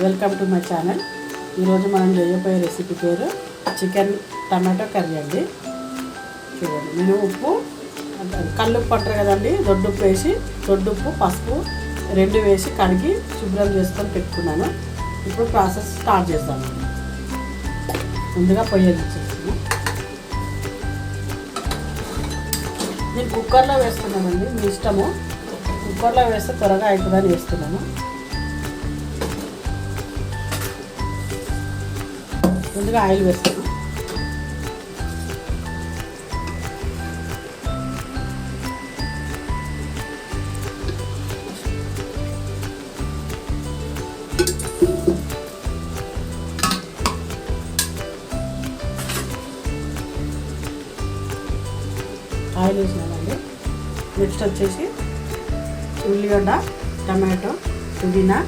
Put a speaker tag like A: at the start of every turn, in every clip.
A: Welcome to my channel. ఈరోజు మనం చేయబోయే రెసిపీ పేరు చికెన్ టమాటో కర్రీ అండి. చూడండి నేను ఉప్పు కల్లుప్పు అంటారు కదండి దొడ్డుప్పు వేసి దొడ్డుప్పు పసుపు రెండు వేసి కడిగి శుభ్రం చేసుకొని పెట్టుకున్నాను. ఇప్పుడు ప్రాసెస్ స్టార్ట్ చేస్తాను ముందుగా పొయ్యి ఇచ్చేస్తాను నేను కుక్కర్లో వేస్తున్నానండి మీ ఇష్టము. కుక్కర్లో వేస్తే త్వరగా అవుతుందని వేస్తున్నాను. ముందుగా ఆయిల్ వేస్తాను. ఆయిల్ వేసినామండి. నెక్స్ట్ వచ్చేసి ఉల్లిగడ్డ టమాటో పుదీనా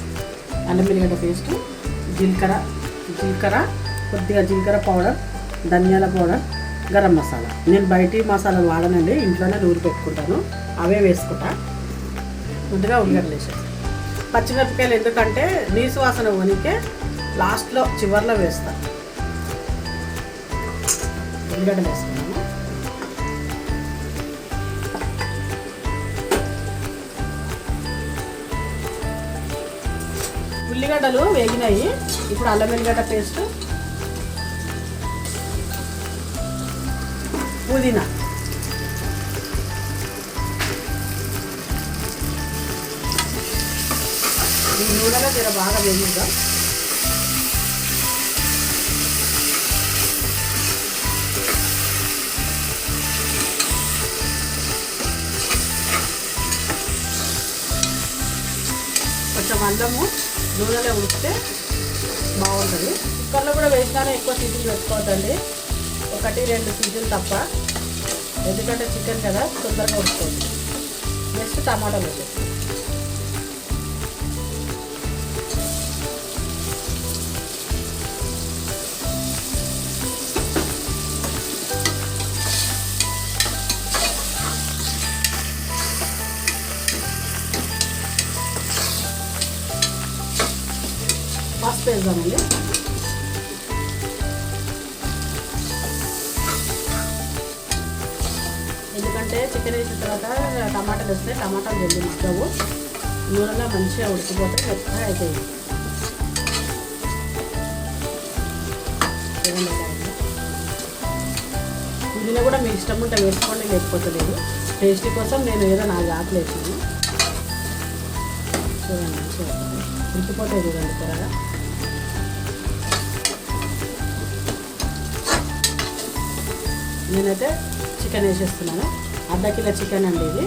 A: అల్లం వెల్లిగడ్డ పేస్ట్ జీలకర్ర జీలకర్ర కొద్దిగా జీలకర్ర పౌడర్ ధనియాల పౌడర్ గరం మసాలా. నేను బయటి మసాలా వాడనండి ఇంట్లోనే నూరి పెట్టుకుంటాను. అవే వేసుకుంటా. ముందుగా ఉల్లిగడ్డలు వేసేసి పచ్చిమిరపకాయలు ఎందుకంటే నీసు వాసన వనికే లాస్ట్లో చివర్లో వేస్తాను ఉల్లిగడ్డలు వేసుకున్నాను. ఉల్లిగడ్డలు వేగినాయి. ఇప్పుడు అల్లం వెల్లిగడ్డ పేస్ట్ పుదీనా ఈ నూనెలో జర బాగా వేగిద్దాం కొంచెం అల్లము నూనెలో ఉడితే బాగుంటుంది. కుక్కర్లో కూడా వేసినానే ఎక్కువ సీటీలు పెట్టుకోవద్దండి. ఒకటి రెండు సీటీలు తప్ప. ఎందుకంటే చికెన్ కదా తొందరగా ఉడుకోండి నెక్స్ట్ టమాటాలు వేసేసి పసుపు వేద్దామండి. అంటే చికెన్ వేసిన తర్వాత టమాటాలు వేస్తే టమాటాలు జల్లి ఇస్తావు నూనెలో మంచిగా ఉడికిపోతే మెత్తగా అవుతాయి పుదీనా కూడా మీ ఇష్టం ఉంటే వేసుకోండి లేకపోతే లేదు. టేస్టీ కోసం నేను ఏదో నాలుగు ఆకులు వేసాను. చూడండి చూడండి. అవుతుంది. ఉడికిపోతాయి చూడండి త్వరగా. నేనైతే చికెన్ వేసేస్తున్నాను. అర్ధ కిలో చికెన్ అండి ఇది.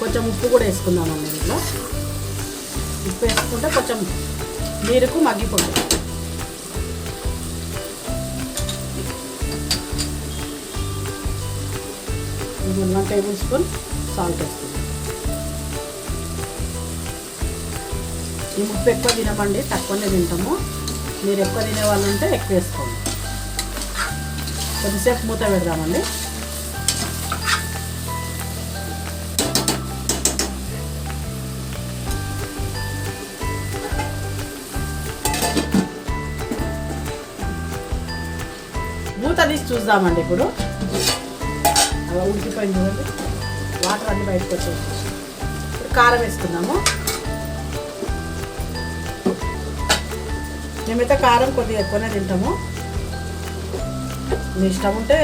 A: కొంచెం ఉప్పు కూడా వేసుకుందామండి ఇందులో. ఉప్పు వేసుకుంటే కొంచెం నీరుకు మగ్గిపోతుంది. ఇది వన్ టేబుల్ స్పూన్ సాల్ట్ వేస్తాం ఈ ఉప్పు ఎక్కువ తినకండి తక్కువనే తింటాము. మీరు ఎక్కువ తినే వాళ్ళు ఉంటే ఎక్కువ వేసుకోండి. కొద్దిసేపు మూత పెడదామండి. మూత తీసి చూద్దామండి ఇప్పుడు. అలా ఉడికిపోయింది చూడండి వాటర్ అన్ని బయటకు వచ్చేసి ఇప్పుడు కారం వేసుకుందాము. మేమైతే కారం కొద్దిగా ఎక్కువనే తింటాము. మీ ఇష్టం ఉంటే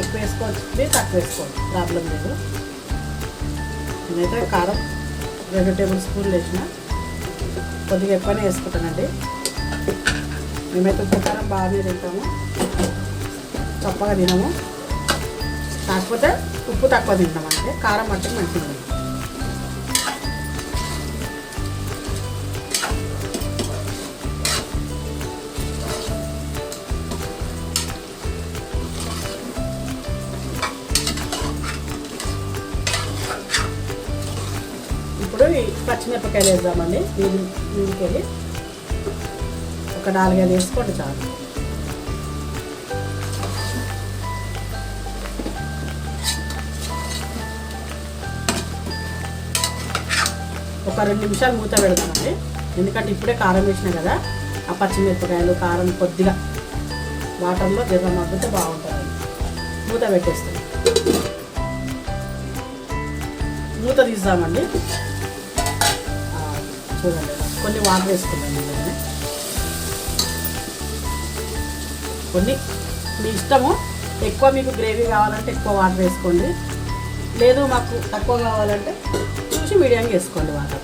A: ఎక్కువ వేసుకోవచ్చు తక్కువ వేసుకోవచ్చు ప్రాబ్లం లేదు. నేనైతే కారం రెండు టేబుల్ స్పూన్లు వేసిన కొద్దిగా ఎక్కువనే వేసుకుంటానండి. మేమైతే ఉప్పు కారం బాగానే తింటాము. తప్పగా తినము. కాకపోతే ఉప్పు తక్కువ తింటాం అంటే కారం మట్టి మంచిది. ఇప్పుడు పచ్చిమిరపకాయలు వేద్దామండి. నీళ్ళు దీనికెళ్ళి ఒక నాలుగైదు వేసుకోండి చాలు. ఒక రెండు నిమిషాలు మూత పెడతామండి. ఎందుకంటే ఇప్పుడే కారం వేసిన కదా ఆ పచ్చిమిరపకాయలు కారం కొద్దిగా వాటర్లో జీర్ణ మగ్గితే బాగుంటుంది. మూత పెట్టేస్తాం. మూత తీద్దామండి. చూడండి. కొన్ని వాటర్ వేసుకున్నాను ఇందులోనే. కొన్ని. మీ ఇష్టము. ఎక్కువ మీకు గ్రేవీ కావాలంటే ఎక్కువ వాటర్ వేసుకోండి. లేదు మాకు తక్కువ కావాలంటే చూసి మీడియంగా వేసుకోండి వాటర్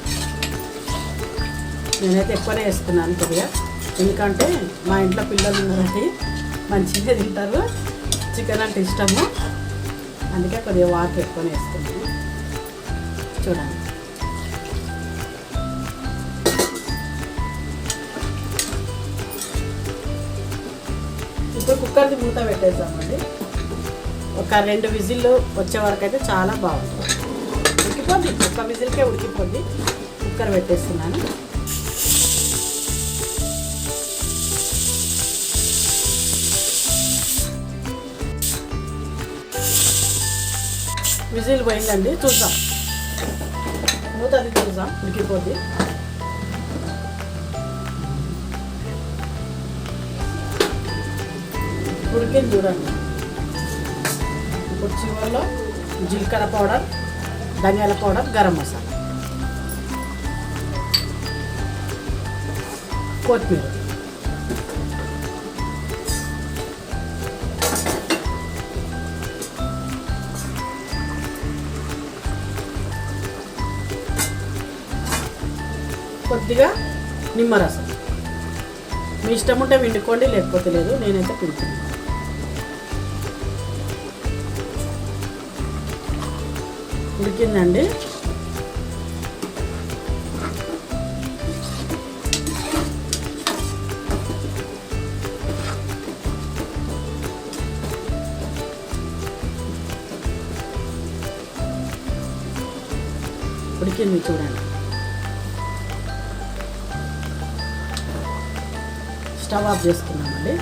A: నేనైతే ఎక్కువనే వేసుకున్నాను కొద్దిగా. ఎందుకంటే మా ఇంట్లో పిల్లలు ఉన్నారండి. మంచిగా తింటారు. చికెన్ అంటే ఇష్టము. అందుకే కొద్దిగా వాటర్ ఎక్కువనే వేసుకున్నాను. చూడండి. ఇప్పుడు కుక్కర్ది మూత పెట్టేద్దామండి. ఒక రెండు విజిల్లు వచ్చే వరకు అయితే చాలా బాగుంటుంది ఉడికిపోద్ది ఒక్క విజిల్కే ఉడికిపోద్ది కుక్కర్ పెట్టేస్తున్నాను. విజిల్ పోయిందండి. చూద్దాం. మూత అది చూద్దాం. ఉడికిపోద్ది. ఉడికింది చూడండి. ఇప్పుడు చివరిలో జీలకర్ర పౌడర్ ధనియాల పౌడర్ గరం మసాలా. కొత్తిమీర. కొద్దిగా నిమ్మరసం. మీ ఇష్టం ఉంటే పిండుకోండి లేకపోతే లేదు నేనైతే పిండుతాను ఉడికిందండి. ఉడికింది చూడండి. స్టవ్ ఆఫ్ చేసుకున్నామండి.